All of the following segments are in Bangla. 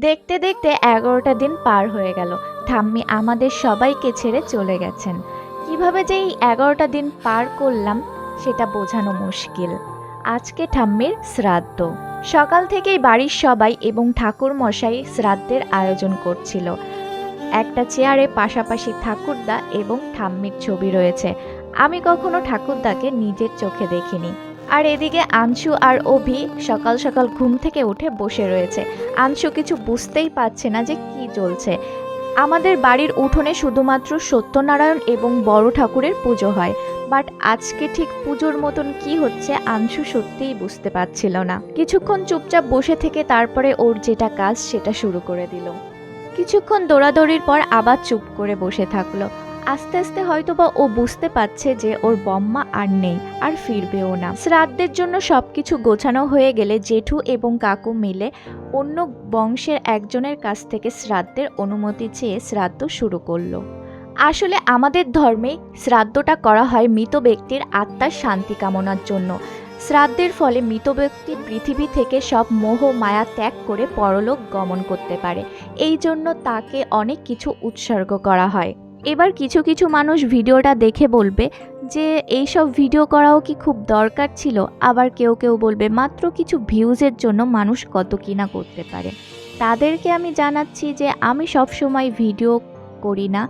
দেখতে দেখতে এগারোটা দিন পার হয়ে গেল। ঠাম্মি আমাদের সবাইকে ছেড়ে চলে গেছেন। কীভাবে যে এই এগারোটা দিন পার করলাম, সেটা বোঝানো মুশকিল। আজকে ঠাম্মির শ্রাদ্ধ। সকাল থেকেই বাড়ির সবাই এবং ঠাকুর মশাই শ্রাদ্ধের আয়োজন করছিল। একটা চেয়ারে পাশাপাশি ঠাকুরদা এবং ঠাম্মির ছবি রয়েছে। আমি কখনো ঠাকুরদাকে নিজের চোখে দেখিনি। আর এদিকে আংশু আর অভি সকাল সকাল ঘুম থেকে উঠে বসে রয়েছে। আংশু কিছু বুঝতেই পারছে না যে কি চলছে। আমাদের বাড়ির উঠোনে শুধুমাত্র সত্যনারায়ণ এবং বড় ঠাকুরের পুজো হয়। বাট আজকে ঠিক পুজোর মতন কি হচ্ছে আংশু সত্যিই বুঝতে পারছিল না। কিছুক্ষণ চুপচাপ বসে থেকে তারপরে ওর যেটা কাজ সেটা শুরু করে দিল। কিছুক্ষণ দৌড়াদৌড়ির পর আবার চুপ করে বসে থাকল। আস্তে আস্তে হয়তোবা ও বুঝতে পারছে যে ওর বম্মা আর নেই, আর ফিরবেও না। শ্রাদ্ধের জন্য সবকিছু গোছানো হয়ে গেলে জেঠু এবং কাকু মিলে অন্য বংশের একজনের কাছ থেকে শ্রাদ্ধের অনুমতি চেয়ে শ্রাদ্ধ শুরু করল। আসলে আমাদের ধর্মে শ্রাদ্ধটা করা হয় মৃত ব্যক্তির আত্মার শান্তি কামনার জন্য। শ্রাদ্ধের ফলে মৃত ব্যক্তি পৃথিবী থেকে সব মোহ, মায়া ত্যাগ করে পরলোক গমন করতে পারে। এই জন্য তাকে অনেক কিছু উৎসর্গ করা হয়। এবার কিছু কিছু মানুষ ভিডিওটা দেখে বলবে যে এই সব ভিডিও করাও কি খুব দরকার ছিল? আবার কেউ কেউ বলবে, মাত্র কিছু ভিউজের জন্য মানুষ কত কিনা করতে পারে? তাদেরকে আমি জানাচ্ছি যে আমি সব সময় ভিডিও করি না।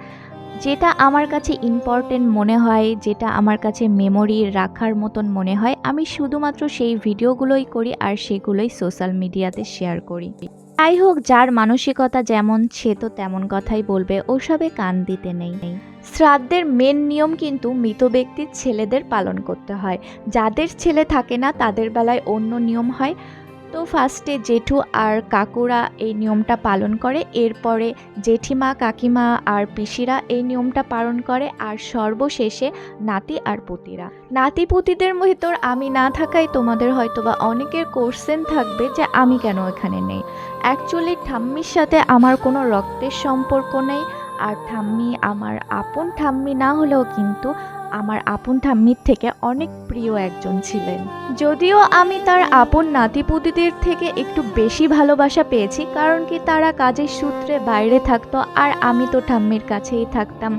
যেটা আমার কাছে ইম্পর্টেন্ট মনে হয়, যেটা আমার কাছে মেমোরি রাখার মতন মনে হয়, আমি শুধুমাত্র সেই ভিডিওগুলোই করি আর সেগুলোই সোশ্যাল মিডিয়াতে শেয়ার করি। যাই হোক, যার মানসিকতা যেমন সে তো তেমন কথাই বলবে, ওসবে কান দিতে নেই। শ্রাদ্ধের মেন নিয়ম কিন্তু মৃত ব্যক্তির ছেলেদের পালন করতে হয়। যাদের ছেলে থাকে না, তাদের বেলায় অন্য নিয়ম হয়। তো ফার্স্টে জেঠু আর কাকুরা এই নিয়মটা পালন করে, এরপরে জেঠিমা, কাকিমা আর পিসিরা এই নিয়মটা পালন করে, আর সর্বশেষে নাতি আর পুতিরা। নাতি পুতিদের ভিতর আমি না থাকায় তোমাদের হয়তোবা অনেকের কোশ্চেন থাকবে যে আমি কেন এখানে নেই। অ্যাকচুয়ালি ঠাম্মির সাথে আমার কোনো রক্তের সম্পর্ক নেই, আর ঠাম্মি, আমার আপন ঠাম্মি না হলেও কিন্তু আমার আপন ঠাম্মির থেকে অনেক প্রিয় একজন ছিলেন। যদিও আমি তার আপন নাতিপুতিদের থেকে একটু বেশি ভালোবাসা পেয়েছি, কারণ কি তারা কাজের সূত্রে বাইরে থাকতো আর আমি তো ঠাম্মির কাছেই থাকতাম।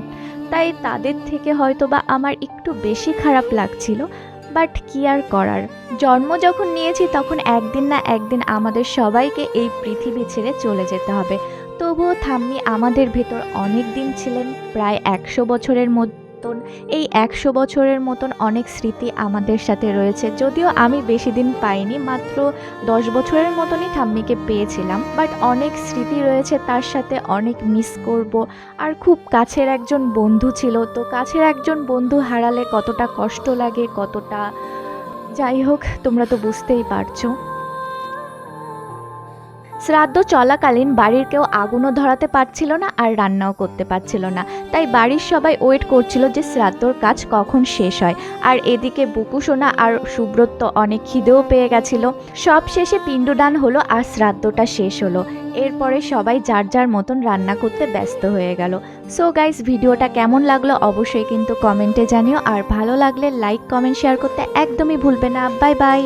তাই তাদের থেকে হয়তো বা আমার একটু বেশি খারাপ লাগছিল, বাট কি আর করার? জন্ম যখন নিয়েছি, তখন একদিন না একদিন আমাদের সবাইকে এই পৃথিবী ছেড়ে চলে যেতে হবে। তবুও থাম্মি আমাদের ভেতর অনেক দিন ছিলেন, প্রায় একশো বছরের মতন, এই একশো বছরের মতন অনেক স্মৃতি আমাদের সাথে রয়েছে। যদিও আমি বেশি দিন পাইনি, মাত্র দশ বছরের মতনই ঠাম্মিকে পেয়েছিলাম বাট অনেক স্মৃতি রয়েছে তার সাথে, অনেক মিস করব। আর খুব কাছের একজন বন্ধু ছিল, তো কাছের একজন বন্ধু হারালে কতটা কষ্ট লাগে, কতটা, যাই হোক, তোমরা তো বুঝতেই পারছ। শ্রাদ্ধ চলাকালীন বাড়ির কেউ আগুনও ধরাতে পারছিল না আর রান্নাও করতে পারছিল না। তাই বাড়ির সবাই ওয়েট করছিল যে শ্রাদ্ধর কাজ কখন শেষ হয়। আর এদিকে বুকু সোনা আর সুব্রত অনেক খিদেও পেয়ে গেছিল। সব শেষে পিণ্ডদান হলো আর শ্রাদ্ধটা শেষ হলো। এরপরে সবাই যার যার মতন রান্না করতে ব্যস্ত হয়ে গেল। সো গাইস ভিডিওটা কেমন লাগল অবশ্যই কিন্তু কমেন্টে জানিও। আর ভালো লাগলে লাইক কমেন্ট শেয়ার করতে একদমই ভুলবে না। Bye bye